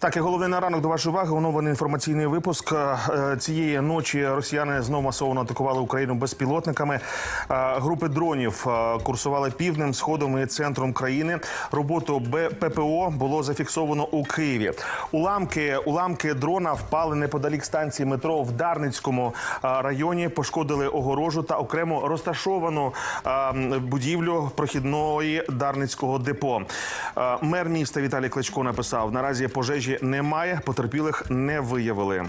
Так, і головне на ранок до вашої уваги. Оновлений інформаційний випуск Е, цієї ночі. Росіяни знову масово атакували Україну безпілотниками. Е, Групи дронів е, курсували півднем, сходом і центром країни. Роботу ППО було зафіксовано у Києві. Уламки уламки дрона впали неподалік станції метро в Дарницькому районі. Пошкодили огорожу та окремо розташовану будівлю прохідної Дарницького депо. Мер міста Віталій Кличко написав: наразі пожежі немає, потерпілих не виявили.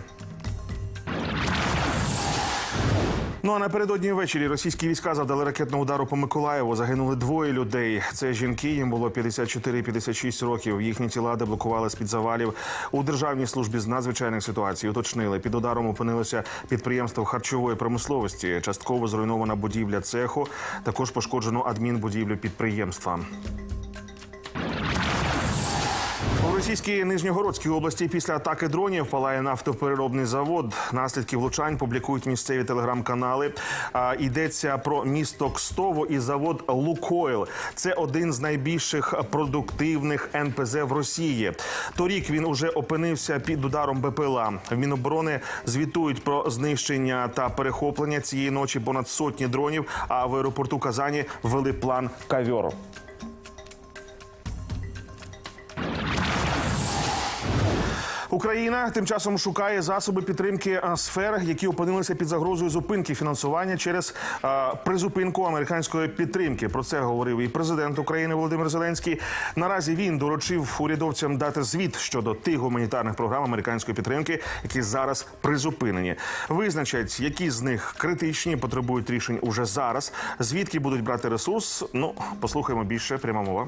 Ну а напередодні ввечері російські війська завдали ракетного удару по Миколаєву. Загинули двоє людей. Це жінки. Їм було 54 і 56 років. Їхні тіла деблокували з під завалів у державній службі з надзвичайних ситуацій. Уточнили під ударом опинилося підприємство харчової промисловості. Частково зруйнована будівля цеху. Також пошкоджено адмінбудівлю підприємства. Російській Нижньогородській області після атаки дронів палає нафтопереробний завод. Наслідки влучань публікують місцеві телеграм-канали. Йдеться про місто Кстово і завод Лукойл. Це один з найбільших продуктивних НПЗ в Росії. Торік він уже опинився під ударом БПЛА. В Міноборони звітують про знищення та перехоплення цієї ночі понад сотні дронів. А в аеропорту Казані ввели план кавьор. Україна тим часом шукає засоби підтримки а, сфер, які опинилися під загрозою зупинки фінансування через а, призупинку американської підтримки. Про це говорив і президент України Володимир Зеленський. Наразі він доручив урядовцям дати звіт щодо тих гуманітарних програм американської підтримки, які зараз призупинені. Визначать, які з них критичні, потребують рішень уже зараз. Звідки будуть брати ресурс? Ну послухаємо більше. Пряма мова.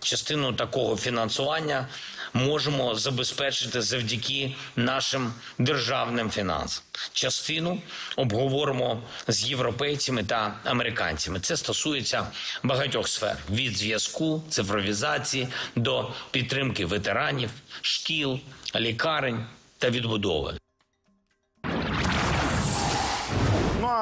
частину такого фінансування можемо забезпечити завдяки нашим державним фінансам. Частину обговоримо з європейцями та американцями. Це стосується багатьох сфер: від зв'язку, цифровізації до підтримки ветеранів, шкіл, лікарень та відбудови.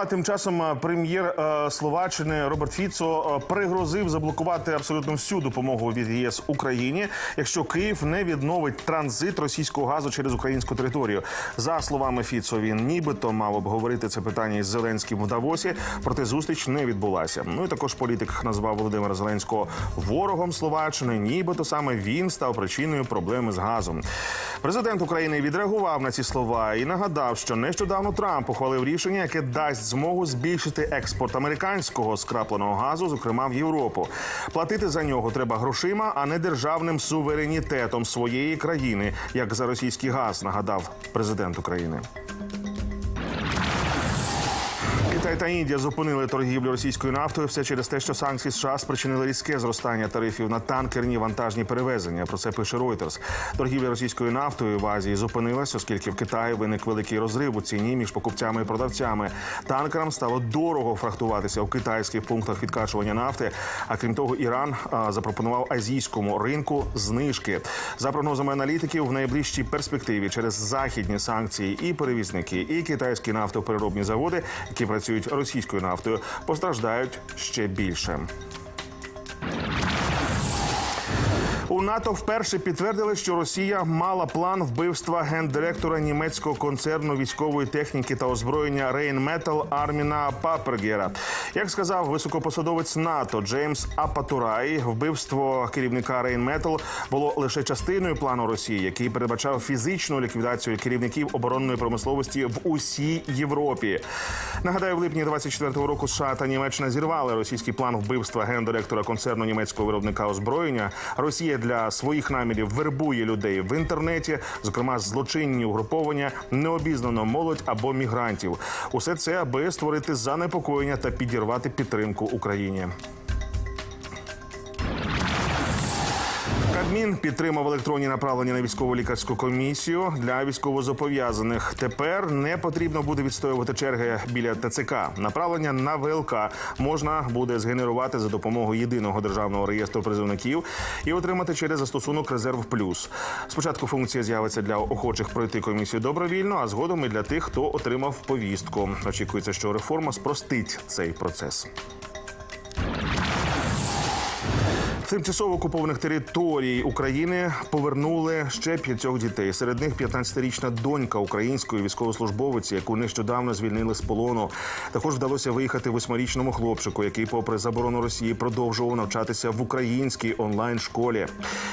А тим часом е, прем'єр е, Словаччини Роберт Фіцо е, пригрозив заблокувати абсолютно всю допомогу від ЄС Україні, якщо Київ не відновить транзит російського газу через українську територію. За словами Фіцо, він нібито мав обговорити це питання із Зеленським в Давосі, проте зустріч не відбулася. Ну і також політик назвав Володимира Зеленського ворогом Словаччини. Нібито саме він став причиною проблеми з газом. Президент України відреагував на ці слова і нагадав, що нещодавно Трамп ухвалив рішення, яке дасть змогу збільшити експорт американського скрапленого газу, зокрема в Європу. Платити за нього треба грошима, а не державним суверенітетом своєї країни, як за російський газ, нагадав президент України. Китай та Індія зупинили торгівлю російською нафтою. Все через те, що санкції США спричинили різке зростання тарифів на танкерні вантажні перевезення. Про це пише Reuters. Торгівля російською нафтою в Азії зупинилась, оскільки в Китаї виник великий розрив у ціні між покупцями і продавцями. Танкерам стало дорого фрахтуватися в китайських пунктах відкачування нафти. А крім того, Іран запропонував азійському ринку знижки. За прогнозами аналітиків, в найближчій перспективі через західні санкції і перевізники, і китайські нафтопереробні заводи, які працюють російською нафтою, постраждають ще більше. У НАТО вперше підтвердили, що Росія мала план вбивства гендиректора німецького концерну військової техніки та озброєння Рейнметал Арміна Папергера. Як сказав високопосадовець НАТО Джеймс Апатурай, вбивство керівника Рейнметал було лише частиною плану Росії, який передбачав фізичну ліквідацію керівників оборонної промисловості в усій Європі. Нагадаю, в липні 24-го року США та Німеччина зірвали російський план вбивства гендиректора концерну німецького виробника озброєння. Росія для своїх намірів вербує людей в інтернеті, зокрема злочинні угруповання, необізнано молодь або мігрантів. Усе це аби створити занепокоєння та підірвати підтримку Україні. Кабмін підтримав електронні направлення на військово лікарську комісію для військовозобов'язаних. Тепер не потрібно буде відстоювати черги біля ТЦК. Направлення на ВЛК можна буде згенерувати за допомогою єдиного державного реєстру призовників і отримати через застосунок Резерв Плюс. Спочатку функція з'явиться для охочих пройти комісію добровільно, а згодом і для тих, хто отримав повістку. Очікується, що реформа спростить цей процес. Тимчасово окупованих територій України повернули ще п'ятьох дітей. Серед них 15-річна донька української військовослужбовиці, яку нещодавно звільнили з полону. Також вдалося виїхати восьмирічному хлопчику, який, попри заборону Росії, продовжував навчатися в українській онлайн школі.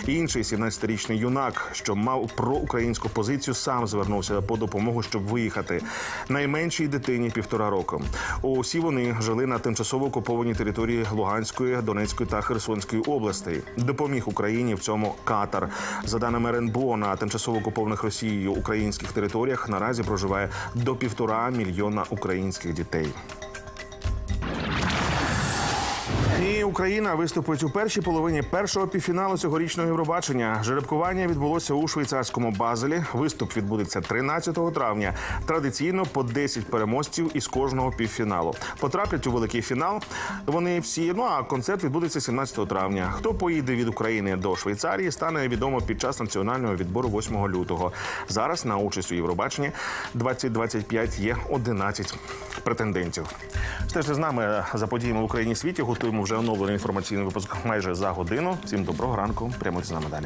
Інший 17-річний юнак, що мав проукраїнську позицію, сам звернувся по допомогу, щоб виїхати. Найменшій дитині півтора року. Усі вони жили на тимчасово окупованій території Луганської, Донецької та Херсонської областей. Допоміг Україні в цьому Катар. За даними РНБО, на тимчасово окупованих Росією українських територіях наразі проживає до півтора мільйона українських дітей. І Україна виступить у першій половині першого півфіналу цьогорічного Євробачення. Жеребкування відбулося у швейцарському Базелі. Виступ відбудеться 13 травня. Традиційно по 10 переможців із кожного півфіналу. Потраплять у великий фінал. Вони всі. Ну а концерт відбудеться 17 травня. Хто поїде від України до Швейцарії, стане відомо під час національного відбору 8 лютого. Зараз на участь у Євробаченні 2025 є 11 претендентів. Стежте з нами за подіями в Україні світі. Готуємо вже оновлений інформаційний випуск майже за годину. Всім доброго ранку. Прямо з нами далі.